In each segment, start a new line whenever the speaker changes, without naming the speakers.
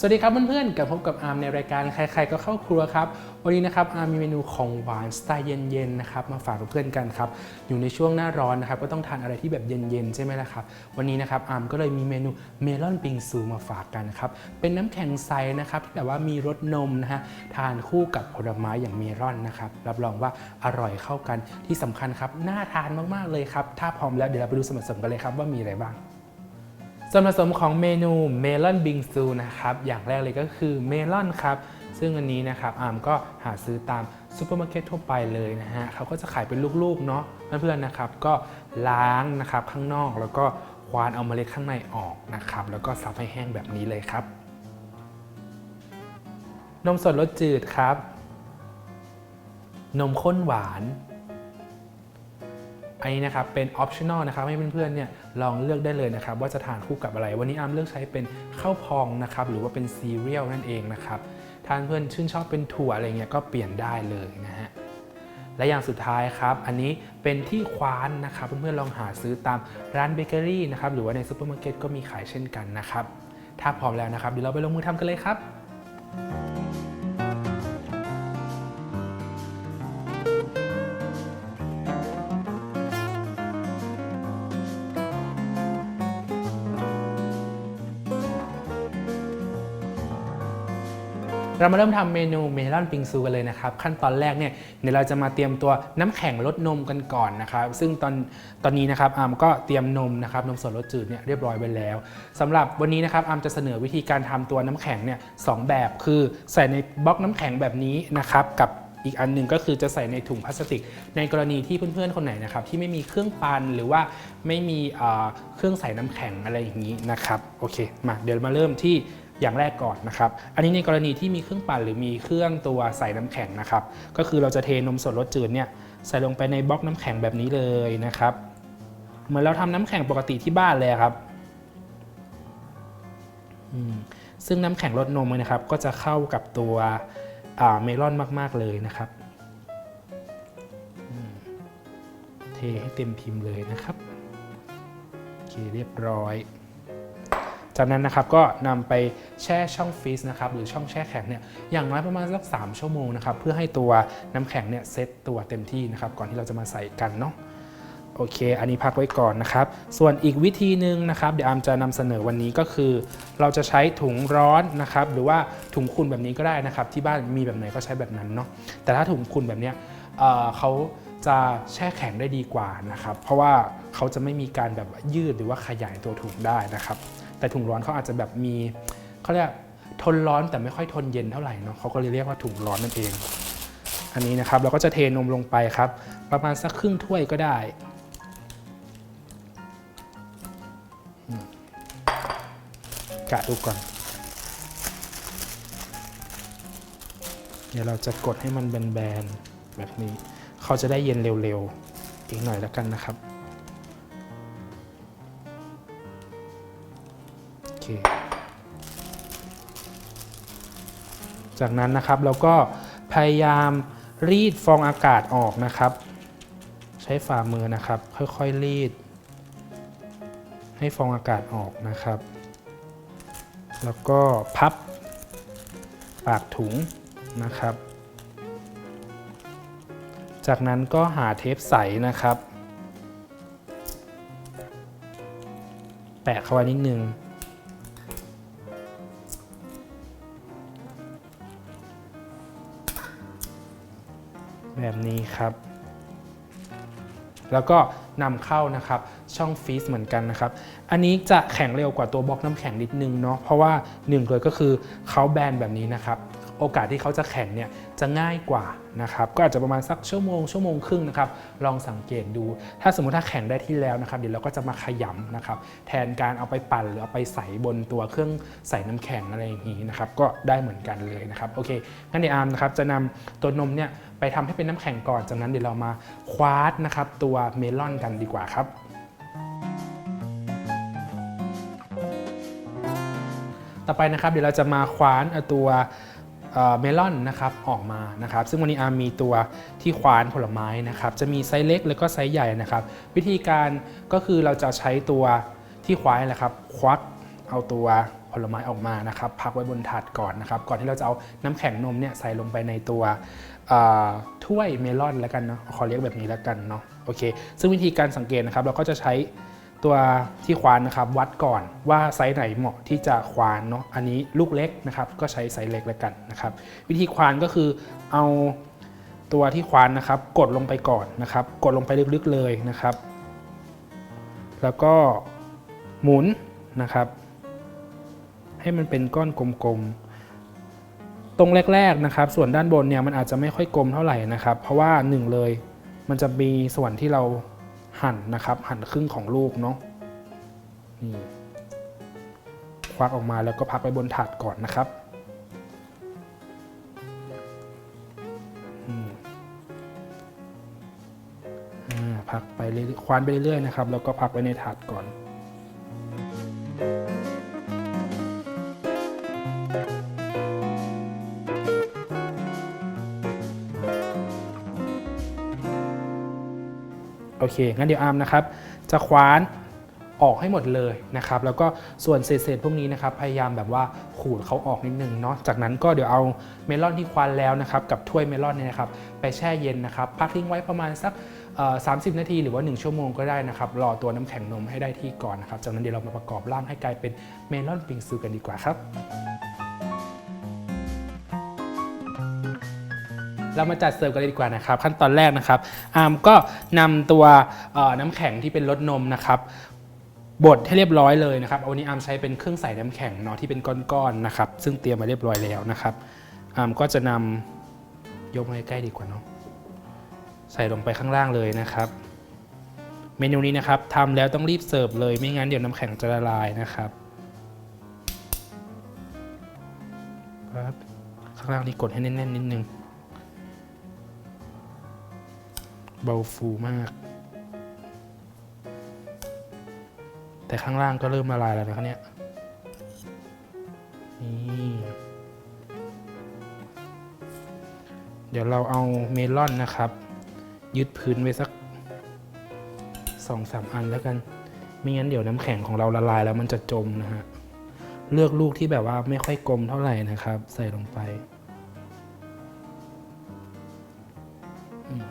สวัสดีครับเพื่อนๆกลับพบกับอาร์มในรายการใครๆก็เข้าครัวครับ วันนี้นะครับอาร์มมีเมนูของหวานสไตล์เย็นๆนะครับมาฝากเพื่อนๆกันครับอยู่ในช่วงหน้าร้อนนะครับก็ต้องทานอะไรที่แบบเย็นๆใช่ไหมล่ะครับวันนี้นะครับอาร์มก็เลยมีเมนูเมลอนปิงซูมาฝากกันครับเป็นน้ำแข็งใสนะครับที่แบบว่ามีรสนมนะฮะทานคู่กับผลไม้อย่างเมลอนนะครับรับรองว่าอร่อยเข้ากันที่สำคัญครับน่าทานมากๆเลยครับถ้าพร้อมแล้วเดี๋ยวเราไปดูส่วนผสมกันเลยครับว่ามีอะไรบ้าง ส่วนผสมของเมนูเมลอนบิงซูนะครับ อย่างแรกเลยก็คือเมลอนครับ ซึ่งอันนี้นะครับอามก็หาซื้อตามซูเปอร์มาร์เก็ตทั่วไปเลยนะฮะเขาก็จะขายเป็นลูกๆเนาะเพื่อนๆนะครับ ก็ล้างนะครับข้างนอกแล้วก็ควานเอาเมล็ดข้างในออกนะครับ แล้วก็ซับให้แห้งแบบนี้เลยครับ นมสดรสจืดครับ นมข้นหวาน อันนี้นะครับเป็น optional นะครับให้เพื่อนๆเนี่ยลองเลือกได้เลยนะครับว่าจะทานคู่กับอะไร วันนี้อามเลือกใช้เป็นข้าวพองนะครับหรือว่าเป็นซีเรียลนั่นเองนะครับทานเพื่อนชื่นชอบเป็นถั่วอะไรเงี้ยก็เปลี่ยนได้เลยนะฮะและอย่างสุดท้ายครับ อันนี้เป็นที่คว้านนะครับเพื่อนๆลองหาซื้อตามร้านเบเกอรี่นะครับหรือว่าในซูเปอร์มาร์เก็ตก็มีขายเช่นกันนะครับถ้าพร้อมแล้วนะครับเดี๋ยวเราไปลงมือทำกันเลยครับ เรามาเริ่มทำเมนูเมลอนปิงซูกันเลยนะครับ ขั้นตอนแรกเนี่ยเดี๋ยวเราจะมาเตรียมตัวน้ำแข็งรสนมกันก่อนนะครับ ซึ่งตอนตอนนี้นะครับอามก็เตรียมนมนะครับนมสดรสจืดเนี่ยเรียบร้อยไว้แล้วสำหรับวันนี้นะครับอามจะเสนอวิธีการทำตัวน้ำแข็งเนี่ยสองแบบคือใส่ในบล็อกน้ำแข็งแบบนี้นะครับกับอีกอันหนึ่งก็คือจะใส่ในถุงพลาสติก ในกรณีที่เพื่อนๆคนไหนนะครับที่ไม่มีเครื่องปันหรือว่าไม่มีเอ่อเครื่องใส่น้ำแข็งอะไรอย่างนี้นะครับโอเคมาเดี๋ยวมาเริ่มที่ อย่างแรกก่อนนะครับ อันนี้ในกรณีที่มีเครื่องปั่นหรือมีเครื่องตัวใส่น้ำแข็งนะครับ ก็คือเราจะเทนมสดรสจืดเนี่ยใส่ลงไปในบล็อกน้ำแข็งแบบนี้เลยนะครับ เหมือนเราทำน้ำแข็งปกติที่บ้านเลยครับ ซึ่งน้ำแข็งรสนมนะครับ ก็จะเข้ากับตัวเมลอนมากๆเลยนะครับเทให้เต็มพิมพ์เลยนะครับโอเคเรียบร้อย จากนั้นนะครับก็นำไปแช่ช่องฟรีซนะครับหรือช่องแช่แข็งเนี่ยอย่างน้อยประมาณสัก3ชั่วโมงนะครับเพื่อให้ตัวน้ำแข็งเนี่ยเซตตัวเต็มที่นะครับก่อนที่เราจะมาใส่กันเนาะโอเค อันนี้พักไว้ก่อนนะครับ ส่วนอีกวิธีหนึ่งนะครับ เดี๋ยวอามจะนำเสนอวันนี้ก็คือ เราจะใช้ถุงร้อนนะครับ หรือว่าถุงคุณแบบนี้ก็ได้นะครับ ที่บ้านมีแบบไหนก็ใช้แบบนั้นเนาะ แต่ถ้าถุงคุณแบบเนี้ยเเขาจะแช่แข็งได้ดีกว่านะครับ เพราะว่าเขาจะไม่มีการแบบยืดหรือว่าขยายตัวถุงได้นะครับ แต่ถุงร้อนเขาอาจจะแบบมีเขาเรียกทนร้อนแต่ไม่ค่อยทนเย็นเท่าไหร่เนาะเขาก็เลยเรียกว่าถุงร้อนนั่นเอง อันนี้นะครับเราก็จะเทนมลงไปครับ ประมาณสักครึ่งถ้วยก็ได้ กะดูก่อน เดี๋ยวเราจะกดให้มันแบนๆแบบนี้ เขาจะได้เย็นเร็วๆ อีกหน่อยแล้วกันนะครับ จากนั้นนะครับเราก็พยายามรีดฟองอากาศออกนะครับ ใช้ฝ่ามือนะครับ ค่อยๆรีด ให้ฟองอากาศออกนะครับ แล้วก็พับปากถุงนะครับ จากนั้นก็หาเทปใสนะครับ แปะเข้าไว้นิดนึง แบบนี้ครับ แล้วก็นำเข้านะครับช่องฟรีซเหมือนกันนะครับ อันนี้จะแข็งเร็วกว่าตัวบล็อกน้ำแข็งนิดนึงเนาะเพราะว่าหนึ่งเลยก็คือเขาแบนแบบนี้นะครับโอกาสที่เขาจะแข็งเนี่ยจะง่ายกว่านะครับก็อาจจะประมาณสักชั่วโมงชั่วโมงครึ่งนะครับลองสังเกตดู ถ้าสมมติถ้าแข็งได้ที่แล้วนะครับเดี๋ยวเราก็จะมาขยำนะครับแทนการเอาไปปั่นหรือเอาไปใส่บนตัวเครื่องใส่น้ำแข็งอะไรอย่างนี้นะครับก็ได้เหมือนกันเลยนะครับโอเคงั้นเดี๋ยวอาร์มนะครับจะนำตัวนมเนี่ย ไปทำให้เป็นน้ำแข็งก่อน จากนั้นเดี๋ยวเรามาคว้านนะครับตัวเมลอนกันดีกว่าครับต่อไปนะครับเดี๋ยวเราจะมาคว้านตัวเมลอนนะครับออกมานะครับ ซึ่งวันนี้อามมีตัวที่คว้านผลไม้นะครับ จะมีไซส์เล็กแล้วก็ไซส์ใหญ่นะครับ วิธีการก็คือเราจะใช้ตัวที่คว้านแหละครับควัก เอาตัวผลไม้ออกมานะครับพักไว้บนถาดก่อนนะครับ ก่อนที่เราจะเอาน้ำแข็งนมเนี่ยใส่ลงไปในตัวถ้วยเมลอนแล้วกันเนาะขอเรียกแบบนี้แล้วกันเนาะโอเค ซึ่งวิธีการสังเกตนะครับ เราก็จะใช้ตัวที่ควานนะครับ วัดก่อนว่าไซส์ไหนเหมาะที่จะควานเนาะอันนี้ลูกเล็กนะครับ ก็ใช้ไซส์เล็กแล้วกันนะครับ วิธีควานก็คือเอาตัวที่ควานนะครับ กดลงไปก่อนนะครับ กดลงไปลึกๆเลยนะครับ แล้วก็หมุนนะครับ ให้มันเป็นก้อนกลมๆ ตรงแรกๆนะครับ ส่วนด้านบนเนี่ยมันอาจจะไม่ค่อยกลมเท่าไหร่นะครับ เพราะว่าหนึ่งเลยมันจะมีส่วนที่เราหั่นนะครับ หั่นครึ่งของลูกเนาะนี่ควักออกมาแล้วก็พักไว้บนถาดก่อนนะครับอ่าพักไปเรื่อยๆควานไปเรื่อยๆนะครับ แล้วก็พักไว้ในถาดก่อน โอเค งั้นเดี๋ยวอาร์มนะครับ จะคว้านออกให้หมดเลยนะครับ แล้วก็ส่วนเศษๆพวกนี้นะครับ พยายามแบบว่าขูดเขาออกนิดนึงเนาะ จากนั้นก็เดี๋ยวเอาเมลอนที่คว้านแล้วนะครับ กับถ้วยเมลอนเนี่ยนะครับ ไปแช่เย็นนะครับ พักทิ้งไว้ประมาณสัก30 นาทีหรือว่า 1 ชั่วโมงก็ได้นะครับ รอตัวน้ำแข็งนมให้ได้ที่ก่อนนะครับ จากนั้นเดี๋ยวเรามาประกอบร่างให้กลายเป็นเมลอนปิงซูกันดีกว่าครับ เรามาจัดเสิร์ฟกันเลยดีกว่านะครับ ขั้นตอนแรกนะครับอาร์มก็นำตัวน้ำแข็งที่เป็นรสนมนะครับบดให้เรียบร้อยเลยนะครับวันนี้อาร์มใช้เป็นเครื่องใส่น้ำแข็งเนาะที่เป็นก้อนๆนะครับ ซึ่งเตรียมมาเรียบร้อยแล้วนะครับอาร์มก็จะนำยกมาใกล้ๆดีกว่าเนาะใส่ลงไปข้างล่างเลยนะครับ เมนูนี้นะครับทำแล้วต้องรีบเสิร์ฟเลยไม่งั้นเดี๋ยวน้ำแข็งจะละลายนะครับครับข้างล่างนี่กดให้แน่นๆนิดนึง เบาฟูมาก แต่ข้างล่างก็เริ่มละลายแล้วนะครับเนี่ยนี่เดี๋ยวเราเอาเมลอนนะครับ ยึดพื้นไว้สักสองสามอันแล้วกัน ไม่งั้นเดี๋ยวน้ำแข็งของเราละลายแล้วมันจะจมนะฮะ เลือกลูกที่แบบว่าไม่ค่อยกลมเท่าไหร่นะครับ ใส่ลงไป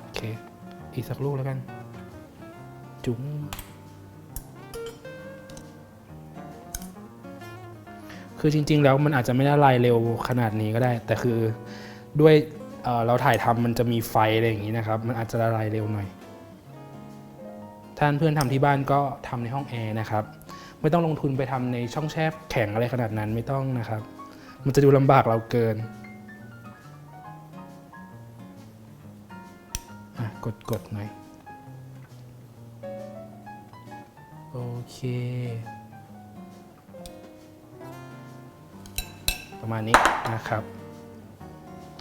โอเค อีกสักลูกแล้วกัน จุ๋งคือจริง ๆ แล้วมันอาจจะไม่ได้ลายเร็วขนาดนี้ก็ได้ แต่คือด้วยเเราถ่ายทำมันจะมีไฟอะไรอย่างนี้นะครับ มันอาจจะละลายเร็วหน่อยท่านเพื่อนทำที่บ้านก็ทำในห้องแอร์นะครับ ไม่ต้องลงทุนไปทำในช่องแช่แข็งอะไรขนาดนั้นไม่ต้องนะครับ มันจะดูลำบากเราเกิน กดกดหน่อย โอเค ประมาณนี้นะครับ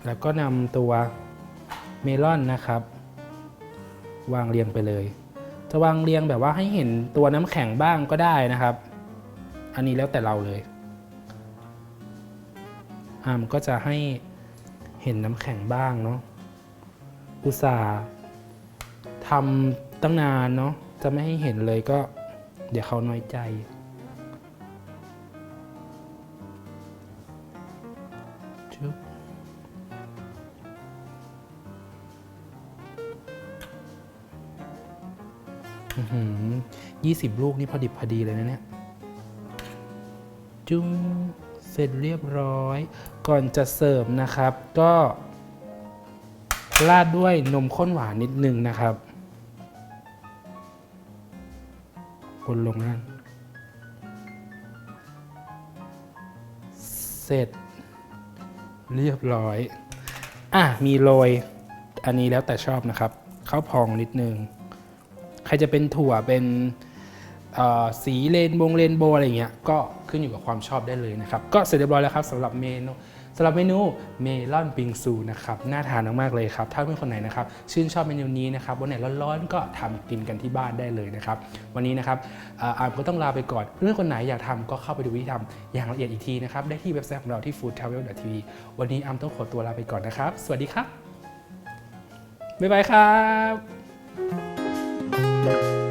แล้วก็นำตัวเมลอนนะครับ วางเรียงไปเลย จะวางเรียงแบบว่าให้เห็นตัวน้ำแข็งบ้างก็ได้นะครับ อันนี้แล้วแต่เราเลยอ่ามันก็จะให้เห็นน้ำแข็งบ้างเนาะอุตส่าห์ ทำตั้งนานเนาะจะไม่ให้เห็นเลยก็ เดี๋ยวเขาน้อยใจจุ๊บยี่สิบลูกนี่พอดิบพอดีเลยนะเนี่ย จุ้งเสร็จเรียบร้อย ก่อนจะเสิร์ฟนะครับก็ราดด้วยนมข้นหวานนิดนึงนะครับ คนลงนั่นเสร็จ เรียบร้อย อะ มีโรย อันนี้แล้วแต่ชอบนะครับข้าวพองนิดนึง ใครจะเป็นถั่วเป็นสีเรนบงเรนโบอะไรเงี้ยก็ขึ้นอยู่กับความชอบได้เลยนะครับ ก็เสร็จเรียบร้อยแล้วครับสำหรับเมนู สำหรับเมนูเมลอนบิงซูนะครับน่าทานมากๆเลยครับถ้าเพื่อนคนไหนนะครับชื่นชอบเมนูนี้นะครับวันไหนร้อนๆก็ทำกินกันที่บ้านได้เลยนะครับวันนี้นะครับเอ่ออาร์มก็ต้องลาไปก่อนเพื่อนคนไหนอยากทำก็เข้าไปดูวิธีทำอย่างละเอียดอีกทีนะครับได้ที่เว็บไซต์ของเราที่ foodtravel.tv วันนี้อาร์มต้องขอตัวลาไปก่อนนะครับ สวัสดีครับบ๊ายบายครับ